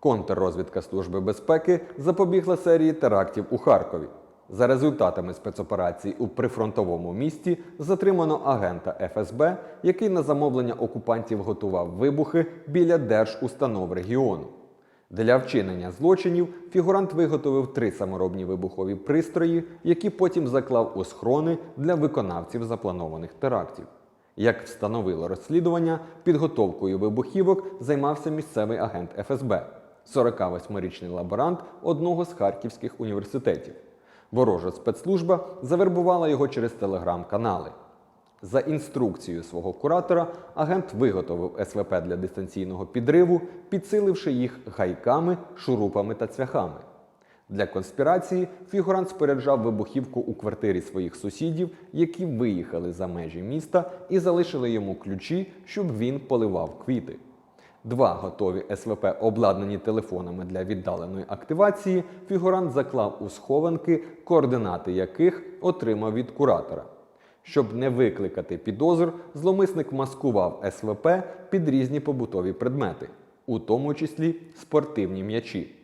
Контррозвідка Служби безпеки запобігла серії терактів у Харкові. За результатами спецоперації у прифронтовому місті затримано агента ФСБ, який на замовлення окупантів готував вибухи біля держустанов регіону. Для вчинення злочинів фігурант виготовив три саморобні вибухові пристрої, які потім заклав у схрони для виконавців запланованих терактів. Як встановило розслідування, підготовкою вибухівок займався місцевий агент ФСБ, 48-річний лаборант одного з харківських університетів. Ворожа спецслужба завербувала його через телеграм-канали. За інструкцією свого куратора, агент виготовив СВП для дистанційного підриву, підсиливши їх гайками, шурупами та цвяхами. Для конспірації фігурант споряджав вибухівку у квартирі своїх сусідів, які виїхали за межі міста і залишили йому ключі, щоб він поливав квіти. Два готові СВП, обладнані телефонами для віддаленої активації, фігурант заклав у схованки, координати яких отримав від куратора. Щоб не викликати підозр, зломисник маскував СВП під різні побутові предмети, у тому числі спортивні м'ячі.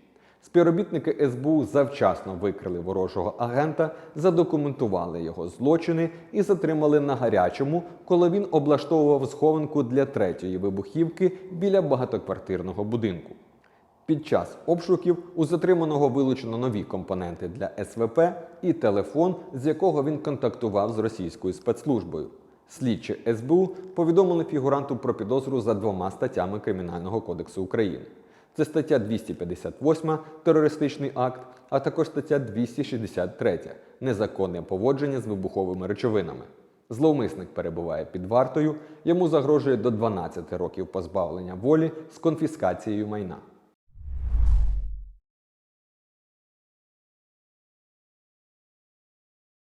Співробітники СБУ завчасно викрили ворожого агента, задокументували його злочини і затримали на гарячому, коли він облаштовував схованку для третьої вибухівки біля багатоквартирного будинку. Під час обшуків у затриманого вилучено нові компоненти для СВП і телефон, з якого він контактував з російською спецслужбою. Слідчі СБУ повідомили фігуранту про підозру за двома статтями Кримінального кодексу України. Це стаття 258 терористичний акт, а також стаття 263 незаконне поводження з вибуховими речовинами. Зловмисник перебуває під вартою, йому загрожує до 12 років позбавлення волі з конфіскацією майна.